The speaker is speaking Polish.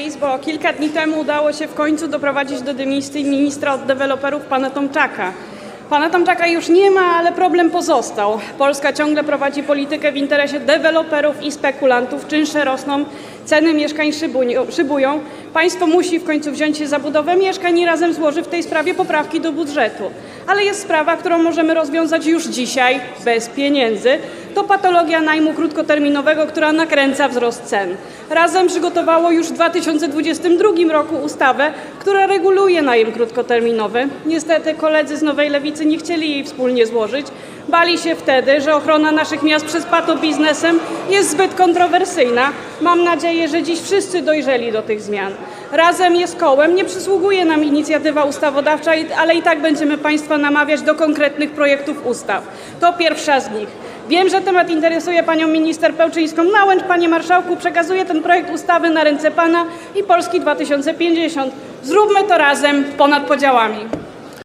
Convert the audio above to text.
Izbo, kilka dni temu udało się w końcu doprowadzić do dymisji ministra od deweloperów pana Tomczaka. Pana Tomczaka już nie ma, ale problem pozostał. Polska ciągle prowadzi politykę w interesie deweloperów i spekulantów. Czynsze rosną, ceny mieszkań szybują. Państwo musi w końcu wziąć się za budowę mieszkań i razem złoży w tej sprawie poprawki do budżetu. Ale jest sprawa, którą możemy rozwiązać już dzisiaj, bez pieniędzy. To patologia najmu krótkoterminowego, która nakręca wzrost cen. Razem przygotowało już w 2022 roku ustawę, która reguluje najem krótkoterminowy. Niestety koledzy z Nowej Lewicy nie chcieli jej wspólnie złożyć. Bali się wtedy, że ochrona naszych miast przed patobiznesem jest zbyt kontrowersyjna. Mam nadzieję, że dziś wszyscy dojrzeli do tych zmian. Razem jest kołem, nie przysługuje nam inicjatywa ustawodawcza, ale i tak będziemy Państwa namawiać do konkretnych projektów ustaw. To pierwsza z nich. Wiem, że temat interesuje panią minister Pełczyńską Nałęcz. Panie marszałku, przekazuję ten projekt ustawy na ręce pana i Polski 2050. Zróbmy to razem, ponad podziałami.